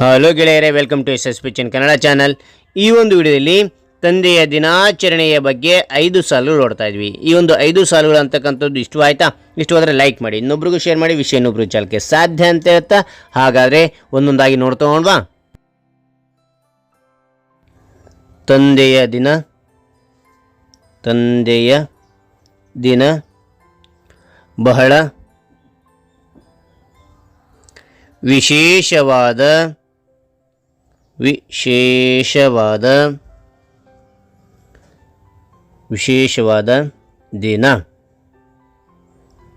Hello ಗೆಳೆಯರೇ welcome to S S ಪಿಚನ್ Kannada channel ಈ ಒಂದು ವಿಡಿಯೋದಲ್ಲಿ ತಂದೆಯ ದಿನಾಚರಣೆಯ ಬಗ್ಗೆ ಐದು ಸಾಲುಗಳು ನೋಡ್ತಾ ಇದ್ವಿ. ಈ ಒಂದು ಐದು ಸಾಲುಗಳು ಅಂತಕ್ಕಂಥದ್ದು ಇಷ್ಟವಾಯ್ತಾ ಇಷ್ಟವಾದರೆ ಲೈಕ್ ಮಾಡಿ, ಇನ್ನೊಬ್ರಿಗೂ ಶೇರ್ ಮಾಡಿ, ವಿಷಯ ಇನ್ನೊಬ್ರಿಗೆ ಚಾಲಕ್ಕೆ ಸಾಧ್ಯ ಅಂತ ಹೇಳ್ತಾ, ಹಾಗಾದರೆ ಒಂದೊಂದಾಗಿ ನೋಡ್ತಾ ಹೋಗೋಣವಾ ತಂದೆಯ ದಿನ ತಂದೆಯ ದಿನ ಬಹಳ ವಿಶೇಷವಾದ ವಿಶೇಷವಾದ ವಿಶೇಷವಾದ ದಿನ.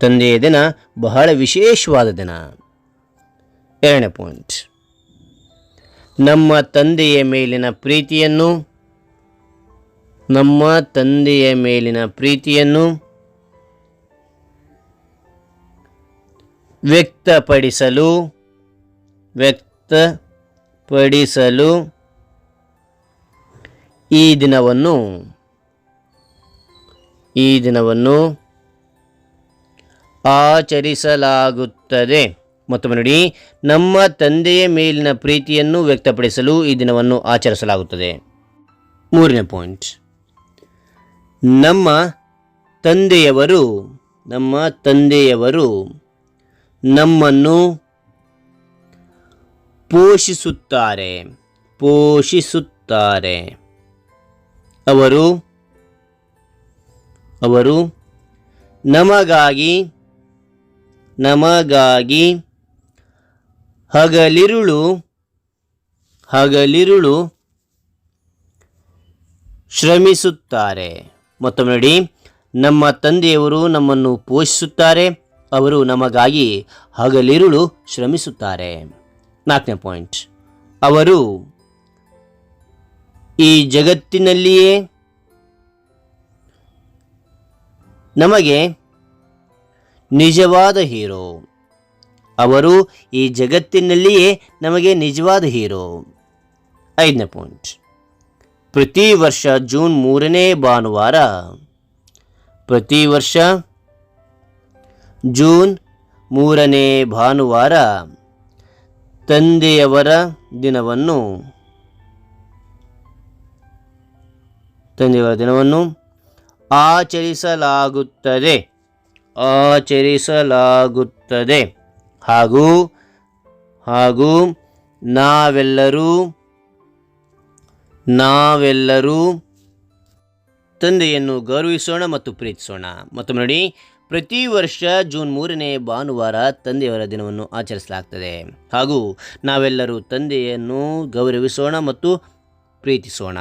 ತಂದೆಯ ದಿನ ಬಹಳ ವಿಶೇಷವಾದ ದಿನ. ಎರಡನೇ ಪಾಯಿಂಟ್ ನಮ್ಮ ತಂದೆಯ ಮೇಲಿನ ಪ್ರೀತಿಯನ್ನು, ನಮ್ಮ ತಂದೆಯ ಮೇಲಿನ ಪ್ರೀತಿಯನ್ನು ವ್ಯಕ್ತಪಡಿಸಲು ವ್ಯಕ್ತಪಡಿಸಲು ಈ ದಿನವನ್ನು ಈ ದಿನವನ್ನು ಆಚರಿಸಲಾಗುತ್ತದೆ. ಮತ್ತೊಮ್ಮೆ ನೋಡಿ, ನಮ್ಮ ತಂದೆಯ ಮೇಲಿನ ಪ್ರೀತಿಯನ್ನು ವ್ಯಕ್ತಪಡಿಸಲು ಈ ದಿನವನ್ನು ಆಚರಿಸಲಾಗುತ್ತದೆ. ಮೂರನೇ ಪಾಯಿಂಟ್. ನಮ್ಮ ತಂದೆಯವರು ನಮ್ಮ ತಂದೆಯವರು ನಮ್ಮನ್ನು ಪೋಷಿಸುತ್ತಾರೆ. ಪೋಷಿಸುತ್ತಾರೆ. ಅವರು ಅವರು ನಮಗಾಗಿ ನಮಗಾಗಿ ಹಗಲಿರುಳು ಹಗಲಿರುಳು ಶ್ರಮಿಸುತ್ತಾರೆ. ಮತ್ತೊಮ್ಮೆ ನೋಡಿ, ನಮ್ಮ ತಂದೆಯವರು ನಮ್ಮನ್ನು ಪೋಷಿಸುತ್ತಾರೆ, ಅವರು ನಮಗಾಗಿ ಹಗಲಿರುಳು ಶ್ರಮಿಸುತ್ತಾರೆ. ನಾಲ್ಕನೇ ಪಾಯಿಂಟ್. ಅವರು ಈ ಜಗತ್ತಿನಲ್ಲಿಯೇ ನಮಗೆ ನಿಜವಾದ ಹೀರೋ. ಅವರು ಈ ಜಗತ್ತಿನಲ್ಲಿಯೇ ನಮಗೆ ನಿಜವಾದ ಹೀರೋ. ಐದನೇ ಪಾಯಿಂಟ್. ಪ್ರತಿ ವರ್ಷ ಜೂನ್ ಮೂರನೇ ಭಾನುವಾರ, ಪ್ರತಿ ವರ್ಷ ಜೂನ್ ಮೂರನೇ ಭಾನುವಾರ ತಂದೆಯವರ ದಿನವನ್ನು. ತಂದೆಯವರ ದಿನವನ್ನು ಆಚರಿಸಲಾಗುತ್ತದೆ. ಆಚರಿಸಲಾಗುತ್ತದೆ. ಹಾಗೂ ಹಾಗೂ ನಾವೆಲ್ಲರೂ ನಾವೆಲ್ಲರೂ ತಂದೆಯನ್ನು ಗೌರವಿಸೋಣ ಮತ್ತು ಪ್ರೀತಿಸೋಣ. ಮತ್ತು ನೋಡಿ ಪ್ರತಿ ವರ್ಷ ಜೂನ್ ಮೂರನೇ ಭಾನುವಾರ ತಂದೆಯವರ ದಿನವನ್ನು ಆಚರಿಸಲಾಗ್ತದೆ. ಹಾಗೂ ನಾವೆಲ್ಲರೂ ತಂದೆಯನ್ನು ಗೌರವಿಸೋಣ ಮತ್ತು ಪ್ರೀತಿಸೋಣ.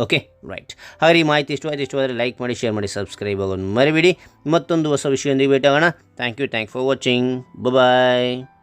Okay, right. ಹಾಗೆ ಈ ಮಾಹಿತಿ ಇಷ್ಟವಾದ ಇಷ್ಟವಾದರೆ ಲೈಕ್ ಮಾಡಿ, ಶೇರ್ ಮಾಡಿ, ಸಬ್ಸ್ಕ್ರೈಬ್ ಆಗೋದು ಮರಿಬೇಡಿ. ಮತ್ತೊಂದು ಹೊಸ ವಿಷಯದೊಂದಿಗೆ ಆಗೋಣ thank you, thank for watching. Bye